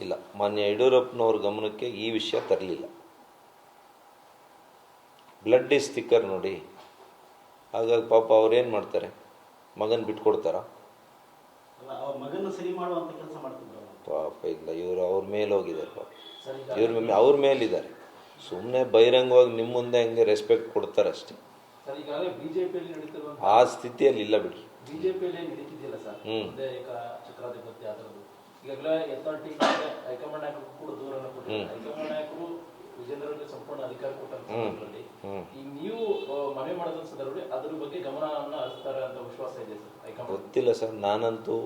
ಇಲ್ಲ. ಮಾನ್ಯ ಯಡಿಯೂರಪ್ಪನವ್ರ ಗಮನಕ್ಕೆ ಈ ವಿಷಯ ತರಲಿಲ್ಲ. ಬ್ಲಡ್ ಈಸ್ ಸ್ಟಿಕ್ಕರ್ ನೋಡಿ. ಹಾಗಾಗಿ ಪಾಪ ಅವ್ರೇನು ಮಾಡ್ತಾರೆ? ಮಗನ ಬಿಟ್ಕೊಡ್ತಾರ? ಪಾಪ ಇಲ್ಲ ಇವರು ಅವ್ರ ಮೇಲೆ ಹೋಗಿದ್ದಾರೆ ಪಾಪ. ಇವ್ರ ಮೇಲೆ ಅವ್ರ ಮೇಲಿದ್ದಾರೆ. ಸುಮ್ಮನೆ ಬಹಿರಂಗವಾಗಿ ನಿಮ್ಮ ಮುಂದೆ ಹಂಗೆ ರೆಸ್ಪೆಕ್ಟ್ ಕೊಡ್ತಾರೆ ಅಷ್ಟೇ ಆ ಸ್ಥಿತಿಯಲ್ಲಿ ಇಲ್ಲ ಬಿಡಿ ಬಿಜೆಪಿಯಲ್ಲಿ ಈಗಾಗಲೇ ಅಥಾರಿಟಿ ಹೈಕಮಾಂಡ್ ನಾಯಕರು ಕೂಡ ದೂರನ್ನು ಕೊಟ್ಟಿದ್ದಾರೆ. ಹೈಕಮಾಂಡ್ ನಾಯಕರು ಸಂಪೂರ್ಣ ಅಧಿಕಾರ ನೀವು ಆ, ಮನವಿ ಮಾಡಿದ ಸಂದರ್ಭದಲ್ಲಿ ಅದ್ರ ಬಗ್ಗೆ ಗಮನವನ್ನು ಹರಿಸ್ತಾರೆ ಅಂತ ವಿಶ್ವಾಸ ಇದೆ ಸರ್ ಹೈಕಮಾಂಡ್. ಗೊತ್ತಿಲ್ಲ ಸರ್. ನಾನಂತೂ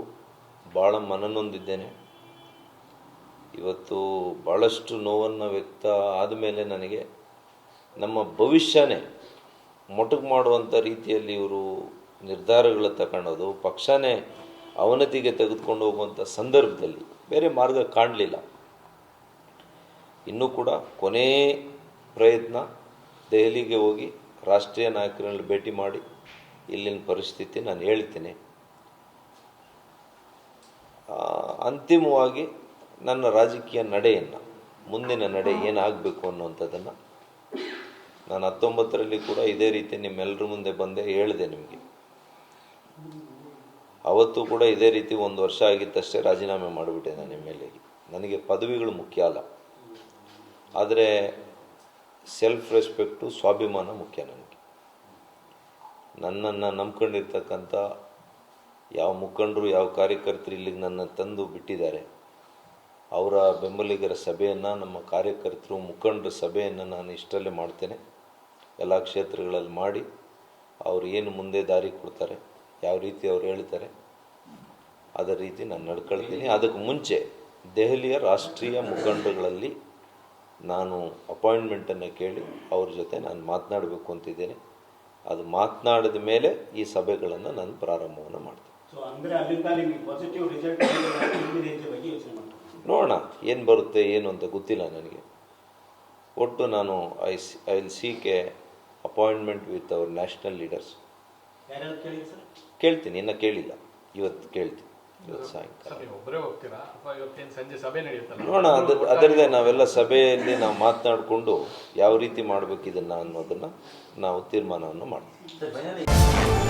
ಭಾಳ ಮನನೊಂದಿದ್ದೇನೆ. ಇವತ್ತು ಭಾಳಷ್ಟು ನೋವನ್ನು ವ್ಯಕ್ತ ಆದಮೇಲೆ ನನಗೆ ನಮ್ಮ ಭವಿಷ್ಯನೇ ಮೊಟಕು ಮಾಡುವಂಥ ರೀತಿಯಲ್ಲಿ ಇವರು ನಿರ್ಧಾರಗಳು ತಗೊಳ್ಳೋದು ಪಕ್ಷನೇ ಅವನತಿಗೆ ತೆಗೆದುಕೊಂಡು ಹೋಗುವಂಥ ಸಂದರ್ಭದಲ್ಲಿ ಬೇರೆ ಮಾರ್ಗ ಕಾಣಲಿಲ್ಲ. ಇನ್ನೂ ಕೂಡ ಕೊನೇ ಪ್ರಯತ್ನ ದೆಹಲಿಗೆ ಹೋಗಿ ರಾಷ್ಟ್ರೀಯ ನಾಯಕರಲ್ಲಿ ಭೇಟಿ ಮಾಡಿ ಇಲ್ಲಿನ ಪರಿಸ್ಥಿತಿ ನಾನು ಹೇಳ್ತೀನಿ. ಅಂತಿಮವಾಗಿ ನನ್ನ ರಾಜಕೀಯ ನಡೆಯನ್ನು, ಮುಂದಿನ ನಡೆ ಏನಾಗಬೇಕು ಅನ್ನುವಂಥದ್ದನ್ನು ನಾನು ಹತ್ತೊಂಬತ್ತರಲ್ಲಿ ಕೂಡ ಇದೇ ರೀತಿ ನಿಮ್ಮೆಲ್ಲರ ಮುಂದೆ ಬಂದೆ ಹೇಳಿದೆ ನಿಮಗೆ. ಅವತ್ತು ಕೂಡ ಇದೇ ರೀತಿ ಒಂದು ವರ್ಷ ಆಗಿತ್ತಷ್ಟೇ ರಾಜೀನಾಮೆ ಮಾಡಿಬಿಟ್ಟೆ ನಾನು ಎಂ ಎಲ್ ನನಗೆ ಪದವಿಗಳು ಮುಖ್ಯ ಅಲ್ಲ. ಆದರೆ ಸೆಲ್ಫ್ ರೆಸ್ಪೆಕ್ಟು ಸ್ವಾಭಿಮಾನ ಮುಖ್ಯ ನನಗೆ. ನನ್ನನ್ನು ನಂಬ್ಕೊಂಡಿರ್ತಕ್ಕಂಥ ಯಾವ ಮುಖಂಡರು, ಯಾವ ಕಾರ್ಯಕರ್ತರು ಇಲ್ಲಿಗೆ ನನ್ನ ತಂದು ಬಿಟ್ಟಿದ್ದಾರೆ, ಅವರ ಬೆಂಬಲಿಗರ ಸಭೆಯನ್ನು, ನಮ್ಮ ಕಾರ್ಯಕರ್ತರು, ಮುಖಂಡರ ಸಭೆಯನ್ನು ನಾನು ಇಷ್ಟರಲ್ಲೇ ಮಾಡ್ತೇನೆ. ಎಲ್ಲ ಕ್ಷೇತ್ರಗಳಲ್ಲಿ ಮಾಡಿ, ಅವರು ಏನು ಮುಂದೆ ದಾರಿ ಕೊಡ್ತಾರೆ ಯಾವ ರೀತಿ ಅವ್ರು ಹೇಳ್ತಾರೆ ಅದೇ ರೀತಿ ನಾನು ನಡ್ಕೊಳ್ತೀನಿ. ಅದಕ್ಕೆ ಮುಂಚೆ ದೆಹಲಿಯ ರಾಷ್ಟ್ರೀಯ ಮುಖಂಡಗಳಲ್ಲಿ ನಾನು ಅಪಾಯಿಂಟ್ಮೆಂಟನ್ನು ಕೇಳಿ ಅವ್ರ ಜೊತೆ ನಾನು ಮಾತನಾಡಬೇಕು ಅಂತಿದ್ದೇನೆ. ಅದು ಮಾತನಾಡಿದ ಮೇಲೆ ಈ ಸಭೆಗಳನ್ನು ನಾನು ಪ್ರಾರಂಭವನ್ನು ಮಾಡ್ತೀನಿ. ನೋಡೋಣ ಏನು ಬರುತ್ತೆ ಏನು ಅಂತ ಗೊತ್ತಿಲ್ಲ ನನಗೆ. ಒಟ್ಟು ನಾನು I see I will seek a appointment with our national leaders. ಯಾರ್ಯಾರು ಕೇಳಿದೆ ಸರ್? ಕೇಳ್ತೀನಿ ಇನ್ನು ಕೇಳಿಲ್ಲ. ಇವತ್ತು ಕೇಳ್ತೀನಿ. ಇವತ್ತು ಸಾಯಂಕಾಲ. ಒಬ್ಬರೇ ಹೋಗ್ತೀರಾ? ಅಥವಾ ಇವತ್ತೇನು ಸಂಜೆ ಸಭೆ ನಡೆಯುತ್ತಲ್ಲ? ನೋಡೋಣ ಅದ್ರ ಅದರದೇ ನಾವೆಲ್ಲ ಸಭೆಯಲ್ಲಿ ನಾವು ಮಾತನಾಡಿಕೊಂಡು ಯಾವ ರೀತಿ ಮಾಡಬೇಕು ಇದನ್ನು ಅನ್ನೋದನ್ನು ನಾವು ತೀರ್ಮಾನವನ್ನು ಮಾಡ್ತೀವಿ. ಸರ್